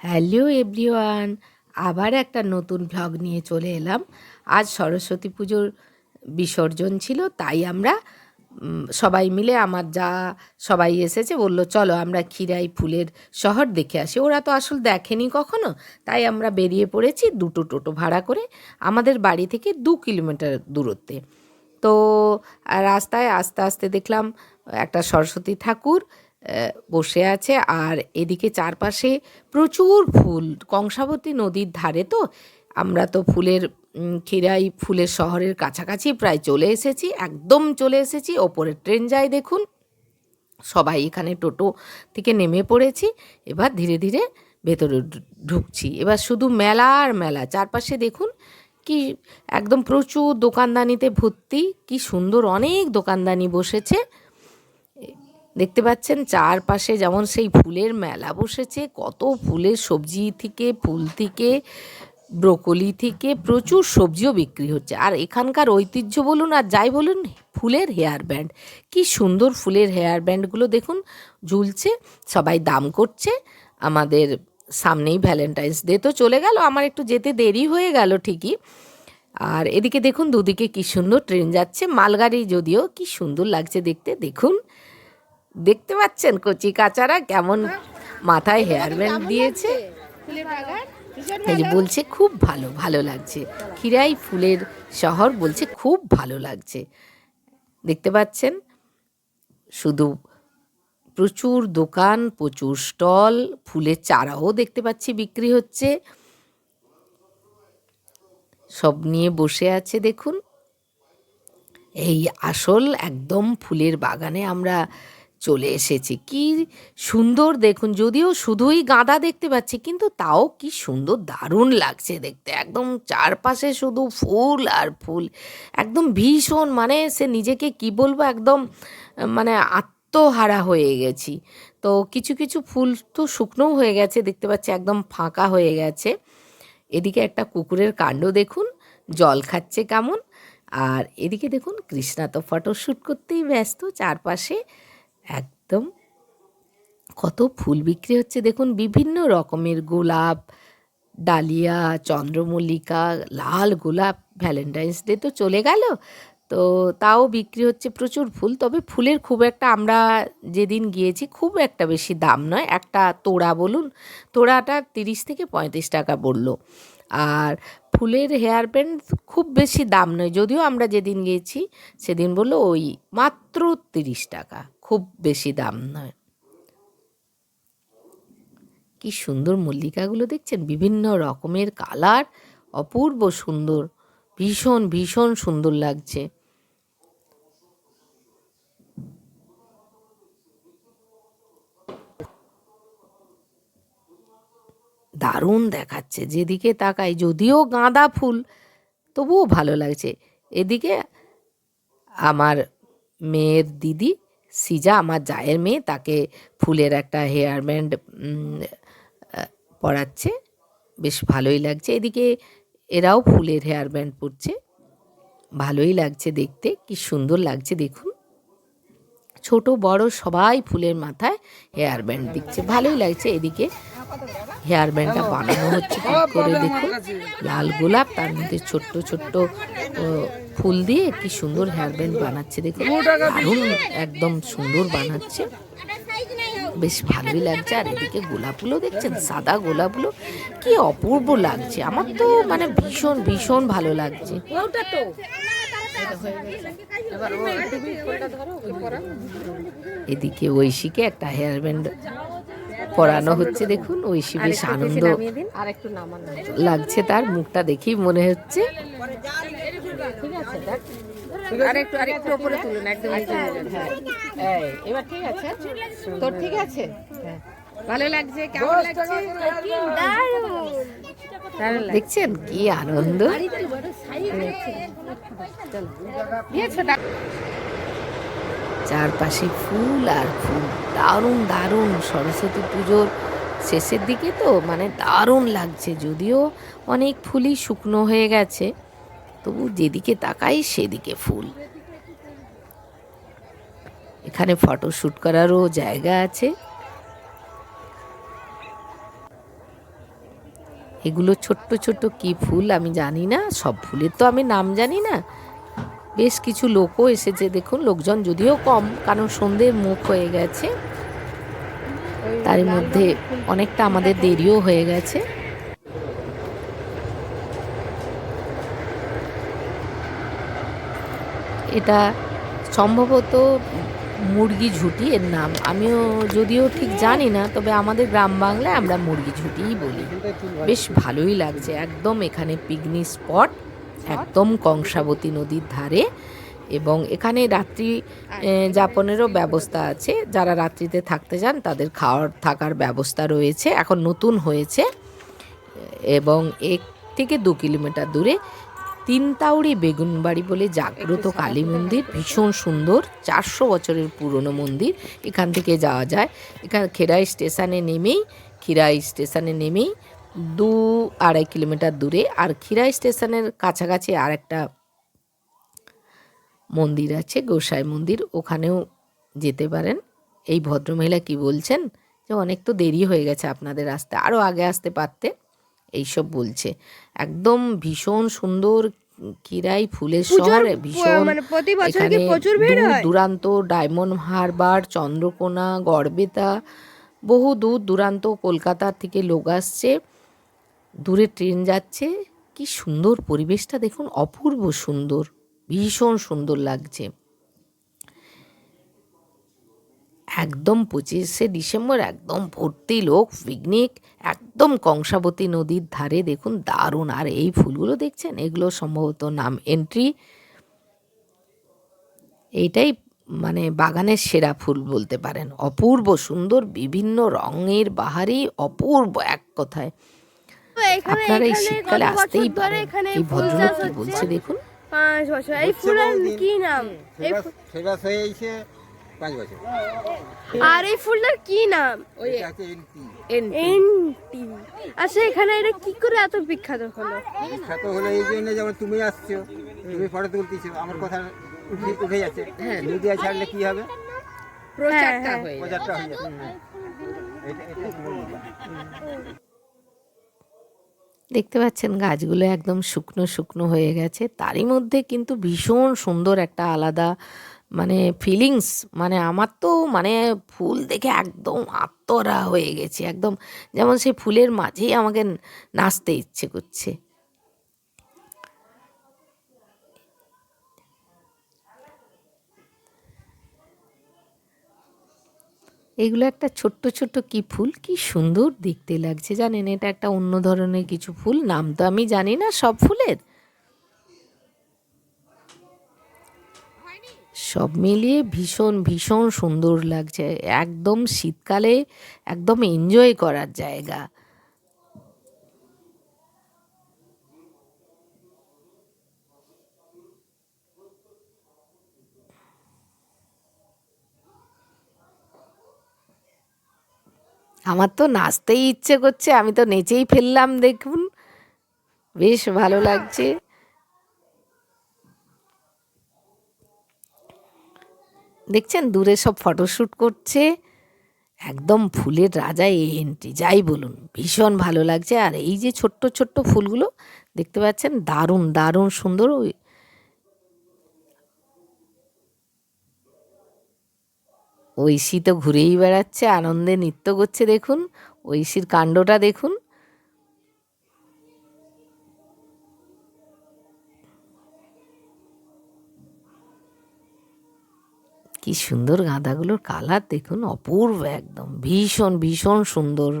Hello everyone, আবার একটা নতুন ভ্লগ নিয়ে চলে এলাম। আজ সরস্বতী পুজোর বিসর্জন ছিল, তাই আমরা সবাই মিলে আমার যা, সবাই এসেছে, বলল, চলো আমরা ক্ষীরাই ফুলের শহর দেখে আসি। ওরা তো আসল দেখেনি কখনো, তাই আমরা বেরিয়ে পড়েছি দুটো টোটো ভাড়া করে আমাদের বাড়ি থেকে দু কিলোমিটার দূরত্বে। তো, রাস্তায় আস্তে আস্তে দেখলাম একটা সরস্বতী ঠাকুর বসে আছে। আর এদিকে চারপাশে প্রচুর ফুল। কংসাবতী নদীর ধারে তো আমরা তো ফুলের খিরাই ফুলের শহরের কাছাকাছি প্রায় চলে এসেছি। একদম চলে এসেছি। ওপরে ট্রেন যায় দেখুন। সবাই এখানে টোটো থেকে নেমে পড়েছি। এবার ধীরে ধীরে ভেতরে ঢুকছি। এবার শুধু মেলা আর মেলা। চারপাশে দেখুন কি একদম প্রচুর দোকানদানিতে ভর্তি। কি সুন্দর অনেক দোকানদানি বসেছে। দেখতে পাচ্ছেন চারপাশে যেমন সেই ফুলের মেলা বসেছে, কত ফুলের সবজি থেকে, ফুল থেকে, ব্রোকলি থেকে প্রচুর সবজিও বিক্রি হচ্ছে। আর এখানকার ঐতিহ্য বলুন আর যাই বলুন, ফুলের হেয়ার ব্যান্ড। কি সুন্দর ফুলের হেয়ার ব্যান্ডগুলো দেখুন, ঝুলছে, সবাই দাম করছে, আমাদের সামনেই ভ্যালেন্টাইন্স ডে তো চলে গেল, আমার একটু যেতে দেরি হয়ে গেল ঠিকই। আর এদিকে দেখুন, দুদিকে কি সুন্দর ট্রেন যাচ্ছে, মালগাড়ি যদিও কি সুন্দর লাগছে দেখতে, দেখুন। দেখতে পাচ্ছেন কচি কাচারা কেমন মাথায় হেয়ার ব্যান্ড দিয়েছে। বলছে খুব ভালো ভালো লাগছে। খিরাই ফুলের শহর বলছে খুব ভালো লাগছে। দেখতে পাচ্ছেন? শুধু প্রচুর দোকান প্রচুর স্টল ফুলের চারাও দেখতে পাচ্ছি বিক্রি হচ্ছে। সব নিয়ে বসে আছে দেখুন। এই আসল একদম ফুলের বাগানে আমরা চলে এসেছি। কি সুন্দর দেখুন, যদিও শুধুই গাঁদা দেখতে পাচ্ছি, কিন্তু তাও কি সুন্দর, দারুণ লাগছে দেখতে। একদম চারপাশে শুধু ফুল আর ফুল। একদম ভীষণ মানে সে নিজেকে কি বলব, একদম মানে আত্মহারা হয়ে গেছি। তো কিছু কিছু ফুল তো শুকনোও হয়ে গেছে, দেখতে পাচ্ছি একদম ফাঁকা হয়ে গেছে। এদিকে একটা কুকুরের কাণ্ড দেখুন, জল খাচ্ছে কেমন। আর এদিকে দেখুন, কৃষ্ণা তো ফটোশ্যুট করতেই ব্যস্ত, চারপাশে একদম। কত ফুল বিক্রি হচ্ছে দেখুন, বিভিন্ন রকমের গোলাপ, ডালিয়া, চন্দ্রমল্লিকা, লাল গোলাপ, ভ্যালেন্টাইন্স ডে তো চলে গেল। তো তাও বিক্রি হচ্ছে প্রচুর ফুল, তবে ফুলের খুব একটা আমরা যেদিন গিয়েছি খুব একটা বেশি দাম নয়। একটা তোড়া বলুন, তোড়াটা তিরিশ থেকে পঁয়ত্রিশ টাকা পড়ল। আর ফুলের হেয়ার ব্যান্ড খুব বেশি দাম নয়, যদিও আমরা যেদিন গিয়েছি সেদিন বলল ওই মাত্র তিরিশ টাকা। খুব বেশি দাম নয়। কি সুন্দর মল্লিকাগুলো দেখছেন? বিভিন্ন রকমের কালার, অপূর্ব সুন্দর, ভীষণ ভীষণ সুন্দর লাগছে। দারুণ দেখাচ্ছে, যেদিকে তাকাই যদিও গাঁদা ফুল, তবুও ভালো লাগছে। এদিকে আমার মেয়ের দিদি সিজা, আমার জায়ের মেয়ে, তাকে ফুলের একটা হেয়ার ব্যান্ড পরাচ্ছে। বেশ ভালোই লাগছে। এদিকে এরাও ফুলের হেয়ার ব্যান্ড পরছে। ভালোই লাগছে দেখতে। কি সুন্দর লাগছে দেখুন। ছোট, বড় সবাই ফুলের মাথায় হেয়ার ব্যান্ড দিচ্ছে। ভালোই লাগছে এদিকে। হেয়ার ব্যান্ডটা বানানো হচ্ছে করে দেখুন। লাল গোলাপ তার মধ্যে ছোট্ট ছোট্ট ফুল দিয়ে কি সুন্দর হেয়ার ব্যান্ড বানাচ্ছে দেখুন। দারুণ একদম সুন্দর বানাচ্ছে। বেশ ভালোই লাগছে আর এদিকে গোলাপগুলো দেখছেন সাদা গোলাপগুলো কি অপূর্ব লাগছে। আমার তো মানে ভীষণ ভীষণ ভালো লাগছে। এদিকে ঐশীকে একটা হেয়ার ব্যান্ড পরানো হচ্ছে দেখুন ঐশী বেশ আনন্দ আর লাগছে তার মুখটা দেখেই মনে হচ্ছে। আর একটু আর একটু উপরে তুলুন একদম হ্যাঁ এবার ঠিক আছে। তোর ঠিক আছে? হ্যাঁ। ভালো লাগছে? কেমন লাগছে? দেখছেন কি আনন্দ? দিয়েছ চারপাশে ফুল আর ফুল। দারুণ দারুণ সরস্বতী পুজোর শেষের দিকে তো মানে দারুণ লাগছে। যদিও অনেক ফুলই শুকনো হয়ে গেছে, তবু যেদিকে তাকাই সেদিকে ফুল। এখানে ফটো শ্যুট করারও জায়গা আছে। এগুলো ছোট্ট ছোট্ট কি ফুল আমি জানি না। সব ফুলের তো আমি নাম জানি না। বেশ কিছু লোকও এসেছে। দেখুন, লোকজন যদিও কম, কারণ সন্ধ্যের মুখ হয়ে গেছে। তার মধ্যে অনেকটা আমাদের দেরিও হয়ে গেছে। এটা সম্ভবত মুরগি ঝুটি এর নাম। আমিও যদিও ঠিক জানি না, তবে আমাদের গ্রাম বাংলায় আমরা মুরগি ঝুটিই বলি। বেশ ভালোই লাগছে। একদম এখানে পিকনিক স্পট একদম কংসাবতী নদীর ধারে এবং এখানে রাত্রি যাপনেরও ব্যবস্থা আছে। যারা রাত্রিতে থাকতে যান তাদের খাওয়ার থাকার ব্যবস্থা রয়েছে। এখন নতুন হয়েছে এবং এক থেকে দু কিলোমিটার দূরে তিনতাউড়ি বেগুনবাড়ি বলে জাগ্রত কালী মন্দির। ভীষণ সুন্দর চারশো বছরের পুরনো মন্দির। এখান থেকে যাওয়া যায়। এখানে খেরাই স্টেশনে নেমেই খিরাই স্টেশনে নেমেই দু আড়াই কিলোমিটার দূরে আর খিরাই স্টেশনের কাছাকাছি আর একটা মন্দির আছে গোসাই মন্দির। ওখানেও যেতে পারেন। এই ভদ্রমহিলা কি বলছেন? যে অনেক তো দেরি হয়ে গেছে আপনাদের আসতে আরও আগে আসতে পারতে এইসব বলছে। একদম ভীষণ সুন্দর কিরাই ফুলের শহর ভীষণ মানে এখানে দূর দূরান্ত ডায়মন্ড হারবার চন্দ্রকোনা গড়বেতা বহু দূর দূরান্ত কলকাতা থেকে লোক আসছে। দূরে ট্রেন যাচ্ছে। কি সুন্দর পরিবেশটা দেখুন, অপূর্ব সুন্দর, ভীষণ সুন্দর লাগছে। একদম পঁচিশে ডিসেম্বর, একদম ভর্তি লোক পিকনিক একদম কংসাবতী নদীর ধারে, দেখুন দারুণ। আর এই ফুলগুলো দেখছেন? এগুলো সম্ভবত নাম এন্ট্রি এইটাই মানে বাগানের সেরা ফুল বলতে পারেন। অপূর্ব সুন্দর, বিভিন্ন রঙের বাহারি, অপূর্ব এক কথায়। আপনারা এই শীতকালে বছর আসতেই পারেন। এই ফুল ভদ্রলোক কি বলছে দেখুন? পাঁচ বছর। এই ফুলের কি নাম? এই ফেমাস হয়ে পাঁচ বছর। আর এই ফুলটার কি নাম? ওই এনটি এন- এনটি আচ্ছা এখানে এটা কি করে এত বিখ্যাত হলো? বিখ্যাত হলো এই জন্য যেমন তুমি আসছো তুমি ফটো তুলতেছো আমার কথা উঠে যাচ্ছে। মিডিয়া ছাড়লে কি হবে? প্রচারটা হ্যাঁ, হয়ে। প্রচারটা হয়ে বলব। দেখতে পাচ্ছেন গাছগুলো একদম শুকনো শুকনো হয়ে গেছে। তারই মধ্যে কিন্তু ভীষণ সুন্দর একটা আলাদা মানে ফিলিংস মানে আমার তো মানে ফুল দেখে একদম আত্মরা হয়ে গেছে, একদম যেমন সেই ফুলের মাঝেই আমাকে নাচতে ইচ্ছে করছে। এগুলো একটা ছোট্ট ছোট্ট কি ফুল? কি সুন্দর দেখতে লাগছে, জানেন? এটা একটা অন্য ধরনের কিছু ফুল, নাম তো আমি জানি না, সব ফুলের। সব মিলিয়ে ভীষণ ভীষণ সুন্দর লাগছে। একদম শীতকালে, একদম এনজয় করার জায়গা। আমার তো নাচতেই ইচ্ছে করছে, আমি তো নেচেই ফেললাম দেখুন। বেশ ভালো লাগছে। দেখছেন, দূরে সব ফটোশ্যুট করছে। একদম ফুলের রাজা এই এন্ট্রি যাই বলুন, ভীষণ ভালো লাগছে। আর এই যে ছোট্ট ছোট্ট ফুলগুলো, দেখতে পাচ্ছেন, দারুণ দারুণ সুন্দর ঐশী তো ঘুরেই বেড়াচ্ছে, আনন্দে নৃত্য করছে দেখুন, ঐশীর কাণ্ডটা দেখুন। কি সুন্দর গাঁদাগুলোর কালার দেখুন, অপূর্ব একদম, ভীষণ ভীষণ সুন্দর।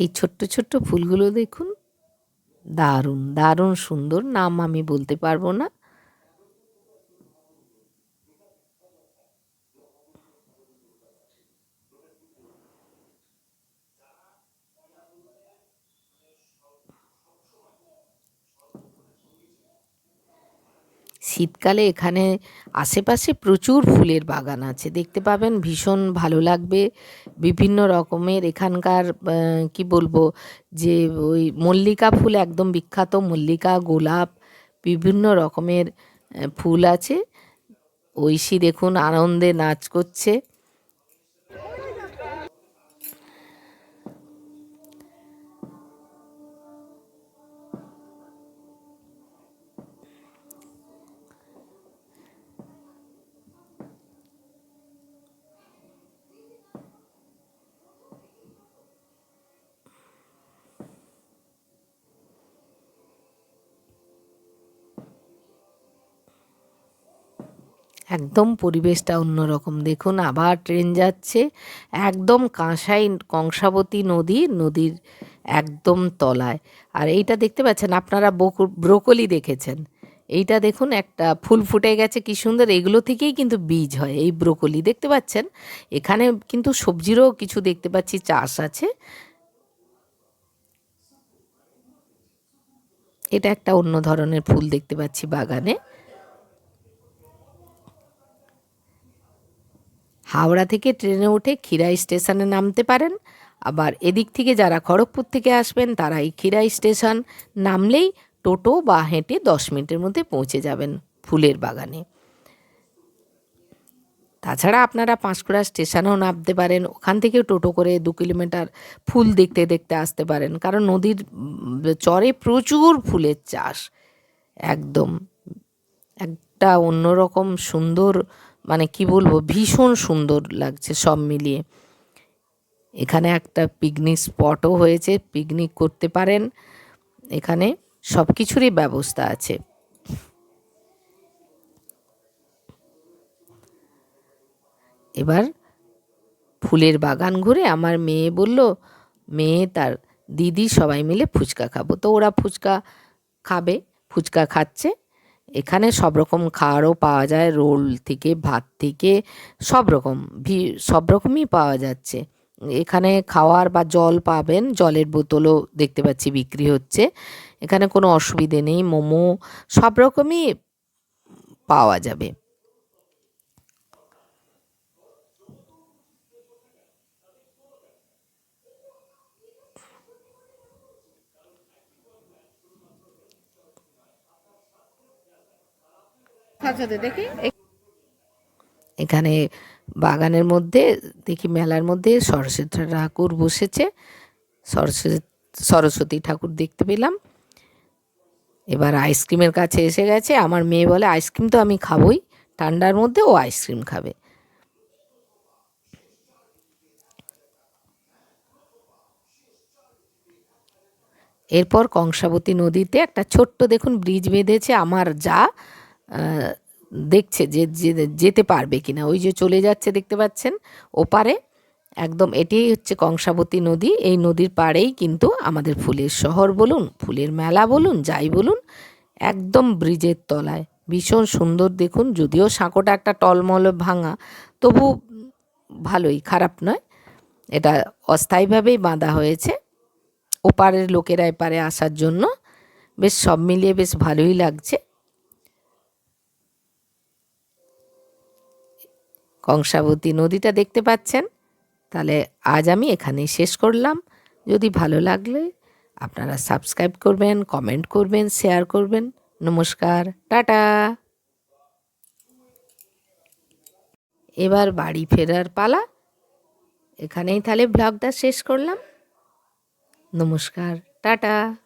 এই ছোট্ট ছোট্ট ফুলগুলো দেখুন। দারুণ দারুণ সুন্দর। নাম আমি বলতে পারব না। শীতকালে এখানে আশেপাশে প্রচুর ফুলের বাগান আছে। দেখতে পাবেন ভীষণ ভালো লাগবে। বিভিন্ন রকমের এখানকার কি বলব, যে ওই মল্লিকা ফুল, একদম বিখ্যাত মল্লিকা, গোলাপ, বিভিন্ন রকমের ফুল আছে। ঐশী দেখুন, আনন্দে নাচ করছে। একদম পরিবেশটা অন্যরকম। দেখুন, আবার ট্রেন যাচ্ছে, একদম কাঁসাই কংসাবতী নদী, নদীর একদম তলায়। আর এইটা দেখতে পাচ্ছেন, আপনারা ব্রোকলি দেখেছেন। এইটা দেখুন, একটা ফুল ফুটে গেছে, কি সুন্দর। এগুলো থেকেই কিন্তু বীজ হয়, এই ব্রোকলি। দেখতে পাচ্ছেন, এখানে কিন্তু সবজিরও কিছু দেখতে পাচ্ছি, চাষ আছে। এটা একটা অন্য ধরনের ফুল দেখতে পাচ্ছি বাগানে। হাওড়া থেকে ট্রেনে উঠে খিরাই স্টেশনে নামতে পারেন। আবার এদিক থেকে যারা খড়গপুর থেকে আসবেন তারা এই খিরাই স্টেশন নামলেই টোটো বা হেঁটে দশ মিনিটের মধ্যে পৌঁছে যাবেন ফুলের বাগানে। তাছাড়া আপনারা পাঁশকুড়া স্টেশনেও নামতে পারেন, ওখান থেকে টোটো করে দু কিলোমিটার ফুল দেখতে দেখতে আসতে পারেন, কারণ নদীর চরে প্রচুর ফুলের চাষ। একদম, একটা অন্যরকম সুন্দর মানে কি বলব, ভীষণ সুন্দর লাগছে সব মিলিয়ে। এখানে একটা পিকনিক স্পটও হয়েছে পিকনিক করতে পারেন। এখানে সব কিছুরই ব্যবস্থা আছে। এবার ফুলের বাগান ঘুরে আমার মেয়ে বলল, মেয়ে, তার দিদি সবাই মিলে ফুচকা খাব। তো ওরা ফুচকা খাবে, ফুচকা খাচ্ছে। এখানে সব রকম খাওয়ারও পাওয়া যায়, রোল থেকে, ভাত থেকে, সব রকম ভি, সব রকমই পাওয়া যাচ্ছে। এখানে খাওয়ার বা জল পাবেন, জলের বোতলও দেখতে পাচ্ছি বিক্রি হচ্ছে। এখানে কোনো অসুবিধে নেই, মোমো, সব রকমই পাওয়া যাবে। এখানে বাগানের মধ্যে, দেখি মেলার মধ্যে সরস্বতী ঠাকুর বসেছে। সরস্বতী সরস্বতী ঠাকুর দেখতে পেলাম। এবার আইসক্রিমের কাছে এসে গেছে। আমার মেয়ে বলে, আইসক্রিম তো আমি খাবই। ঠান্ডার মধ্যে ও আইসক্রিম খাবে। এরপর কংসাবতী নদীতে একটা ছোট্ট দেখুন ব্রিজ বেঁধেছে আমার যা। দেখছে যে যেতে পারবে কিনা। ওই যে চলে যাচ্ছে, দেখতে পাচ্ছেন, ওপারে একদম এটিই হচ্ছে কংসাবতী নদী। এই নদীর পাড়েই কিন্তু আমাদের ফুলের শহর বলুন, ফুলের মেলা বলুন, যাই বলুন, একদম ব্রিজের তলায়। ভীষণ সুন্দর দেখুন, যদিও সাঁকোটা একটা টলমল ভাঙা, তবু ভালোই, খারাপ নয়। এটা অস্থায়ীভাবেই বাঁধা হয়েছে। ওপারের লোকেরা এপারে আসার জন্য বেশ সব মিলিয়ে বেশ ভালোই লাগছে। কংসাবতী নদীটা দেখতে পাচ্ছেন? তাহলে আজ আমি এখানেই শেষ করলাম। যদি ভালো লাগলে আপনারা সাবস্ক্রাইব করবেন, কমেন্ট করবেন, শেয়ার করবেন। নমস্কার, টাটা। এবার বাড়ি ফেরার পালা। এখানেই তাহলে ব্লগটা শেষ করলাম। নমস্কার, টাটা।